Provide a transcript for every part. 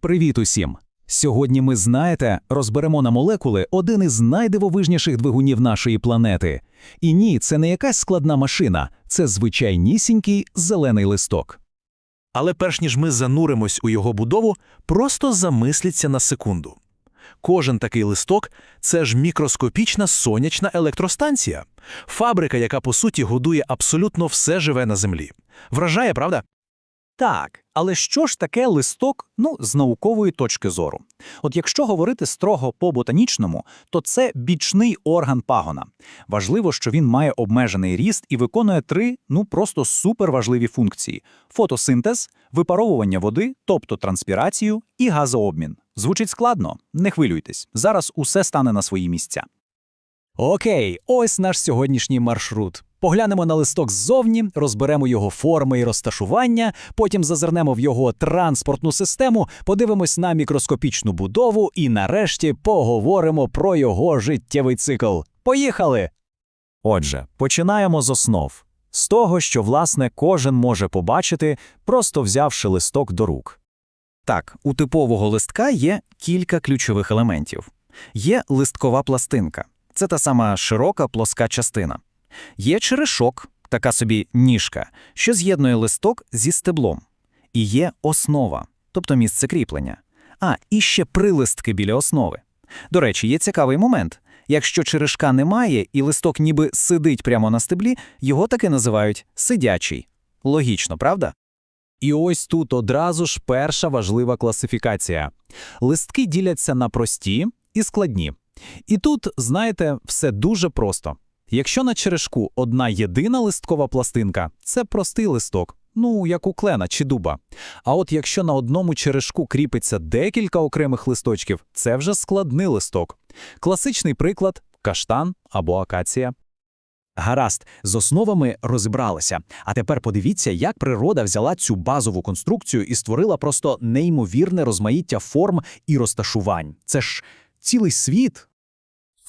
Привіт усім! Сьогодні ми знаєте, розберемо на молекули один із найдивовижніших двигунів нашої планети. І ні, це не якась складна машина, це звичайнісінький зелений листок. Але перш ніж ми зануримось у його будову, просто замисліться на секунду. Кожен такий листок це ж мікроскопічна сонячна електростанція, фабрика, яка по суті годує абсолютно все живе на землі. Вражає, правда? Так, але що ж таке листок, ну, з наукової точки зору? От якщо говорити строго по-ботанічному, то це бічний орган пагона. Важливо, що він має обмежений ріст і виконує три, ну, просто суперважливі функції: фотосинтез, випаровування води, тобто транспірацію, і газообмін. Звучить складно, не хвилюйтесь. Зараз усе стане на свої місця. Окей, ось наш сьогоднішній маршрут. Поглянемо на листок ззовні, розберемо його форми і розташування, потім зазирнемо в його транспортну систему, подивимось на мікроскопічну будову і нарешті поговоримо про його життєвий цикл. Поїхали! Отже, починаємо з основ. З того, що, власне, кожен може побачити, просто взявши листок до рук. Так, у типового листка є кілька ключових елементів. Є листкова пластинка. Це та сама широка плоска частина. Є черешок, така собі ніжка, що з'єднує листок зі стеблом. І є основа, тобто місце кріплення. А, і ще прилистки біля основи. До речі, є цікавий момент. Якщо черешка немає і листок ніби сидить прямо на стеблі, його таки називають сидячий. Логічно, правда? І ось тут одразу ж перша важлива класифікація. Листки діляться на прості і складні. І тут, знаєте, все дуже просто. Якщо на черешку одна єдина листкова пластинка, це простий листок, ну як у клена чи дуба. А от якщо на одному черешку кріпиться декілька окремих листочків, це вже складний листок. Класичний приклад каштан або акація. Гаразд, з основами розібралися. А тепер подивіться, як природа взяла цю базову конструкцію і створила просто неймовірне розмаїття форм і розташувань. Це ж цілий світ.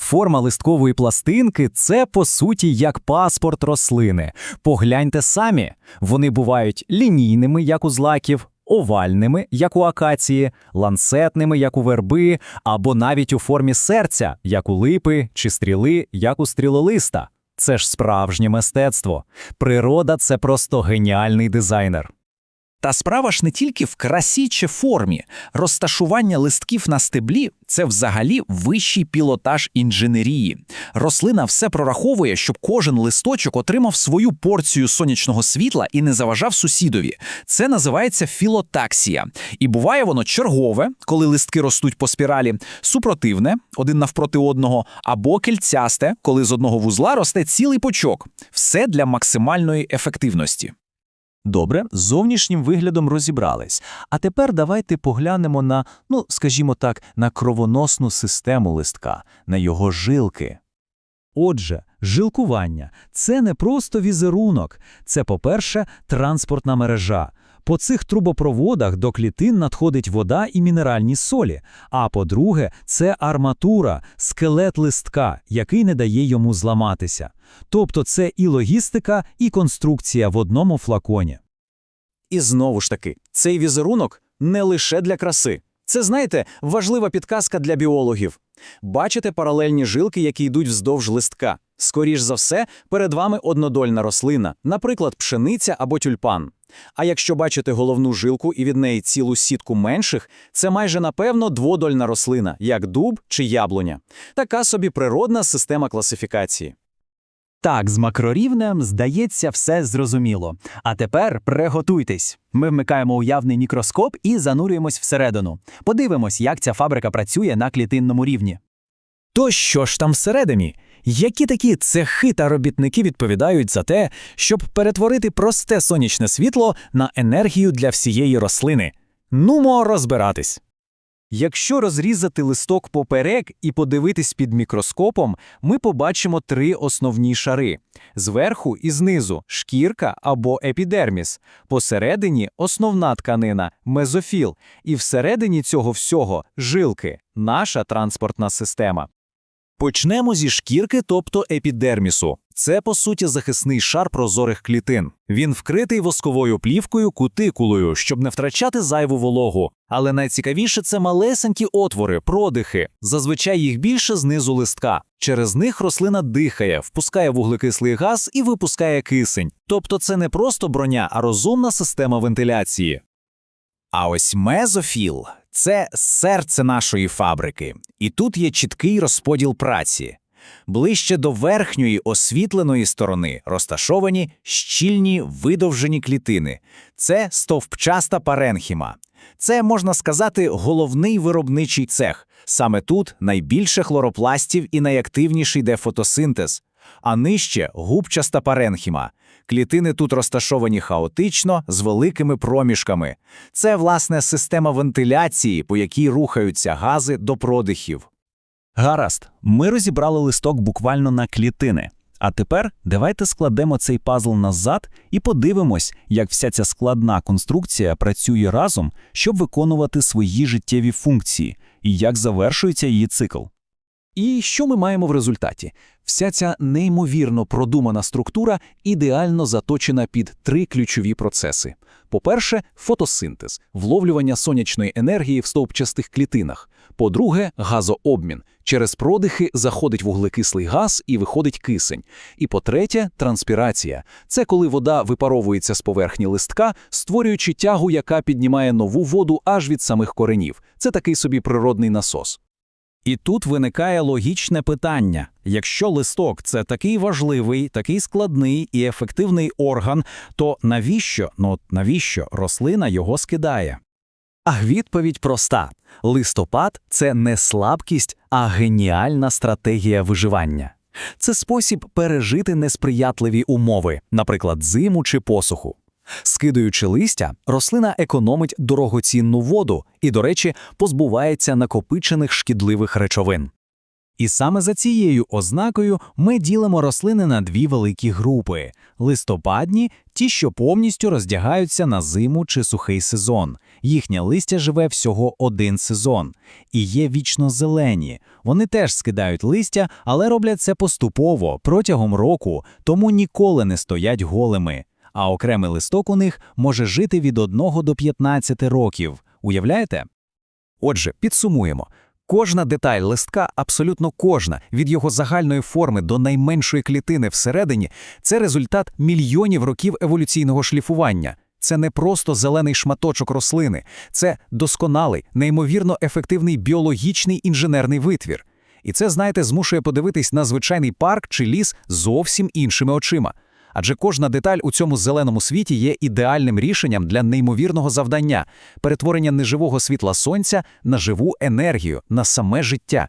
Форма листкової пластинки це, по суті, як паспорт рослини. Погляньте самі. Вони бувають лінійними, як у злаків, овальними, як у акації, ланцетними, як у верби, або навіть у формі серця, як у липи чи стріли, як у стрілолиста. Це ж справжнє мистецтво. Природа це просто геніальний дизайнер. Та справа ж не тільки в красі чи формі. Розташування листків на стеблі це взагалі вищий пілотаж інженерії. Рослина все прораховує, щоб кожен листочок отримав свою порцію сонячного світла і не заважав сусідові. Це називається філотаксія. І буває воно чергове, коли листки ростуть по спіралі, супротивне, один навпроти одного, або кільцясте, коли з одного вузла росте цілий почок. Все для максимальної ефективності. Добре, з зовнішнім виглядом розібрались. А тепер давайте поглянемо на, ну, скажімо так, на кровоносну систему листка, на його жилки. Отже, жилкування це не просто візерунок, це, по-перше, транспортна мережа. По цих трубопроводах до клітин надходить вода і мінеральні солі. А по-друге, це арматура, скелет листка, який не дає йому зламатися. Тобто це і логістика, і конструкція в одному флаконі. І знову ж таки, цей візерунок не лише для краси. Це, знаєте, важлива підказка для біологів. Бачите паралельні жилки, які йдуть вздовж листка. Скоріш за все, перед вами однодольна рослина, наприклад, пшениця або тюльпан. А якщо бачите головну жилку і від неї цілу сітку менших, це майже напевно дводольна рослина, як дуб чи яблуня. Така собі природна система класифікації. Так, з макрорівнем, здається, все зрозуміло. А тепер приготуйтесь. Ми вмикаємо уявний мікроскоп і занурюємось всередину. Подивимось, як ця фабрика працює на клітинному рівні. То що ж там всередині? Які такі цехи та робітники відповідають за те, щоб перетворити просте сонячне світло на енергію для всієї рослини? Нумо розбиратись. Якщо розрізати листок поперек і подивитись під мікроскопом, ми побачимо три основні шари: зверху і знизу шкірка або епідерміс, посередині основна тканина мезофіл, і всередині цього всього жилки, наша транспортна система. Почнемо зі шкірки, тобто епідермісу. Це, по суті, захисний шар прозорих клітин. Він вкритий восковою плівкою кутикулою, щоб не втрачати зайву вологу. Але найцікавіше це малесенькі отвори, продихи. Зазвичай їх більше знизу листка. Через них рослина дихає, впускає вуглекислий газ і випускає кисень. Тобто це не просто броня, а розумна система вентиляції. А ось мезофіл це серце нашої фабрики, і тут є чіткий розподіл праці. Ближче до верхньої освітленої сторони розташовані щільні видовжені клітини. Це стовпчаста паренхіма. Це, можна сказати, головний виробничий цех. Саме тут найбільше хлоропластів і найактивніший йде фотосинтез. А нижче губчаста паренхіма. Клітини тут розташовані хаотично, з великими проміжками. Це, власне, система вентиляції, по якій рухаються гази до продихів. Гаразд, ми розібрали листок буквально на клітини. А тепер давайте складемо цей пазл назад і подивимось, як вся ця складна конструкція працює разом, щоб виконувати свої життєві функції, і як завершується її цикл. І що ми маємо в результаті? Вся ця неймовірно продумана структура ідеально заточена під три ключові процеси. По-перше, фотосинтез, вловлювання сонячної енергії в стовпчастих клітинах. По-друге, газообмін. Через продихи заходить вуглекислий газ і виходить кисень. І по-третє, транспірація. Це коли вода випаровується з поверхні листка, створюючи тягу, яка піднімає нову воду аж від самих коренів. Це такий собі природний насос. І тут виникає логічне питання: якщо листок це такий важливий, такий складний і ефективний орган, то навіщо, ну навіщо рослина його скидає? А відповідь проста: листопад це не слабкість, а геніальна стратегія виживання. Це спосіб пережити несприятливі умови, наприклад, зиму чи посуху. Скидаючи листя, рослина економить дорогоцінну воду і, до речі, позбувається накопичених шкідливих речовин. І саме за цією ознакою ми ділимо рослини на дві великі групи: листопадні ті, що повністю роздягаються на зиму чи сухий сезон. Їхнє листя живе всього один сезон. І є вічно зелені. Вони теж скидають листя, але роблять це поступово протягом року, тому ніколи не стоять голими. А окремий листок у них може жити від 1 до 15 років. Уявляєте? Отже, підсумуємо. Кожна деталь листка, абсолютно кожна, від його загальної форми до найменшої клітини всередині, це результат мільйонів років еволюційного шліфування. Це не просто зелений шматочок рослини, це досконалий, неймовірно ефективний біологічний інженерний витвір. І це, знаєте, змушує подивитись на звичайний парк чи ліс зовсім іншими очима. Адже кожна деталь у цьому зеленому світі є ідеальним рішенням для неймовірного завдання перетворення неживого світла сонця на живу енергію, на саме життя.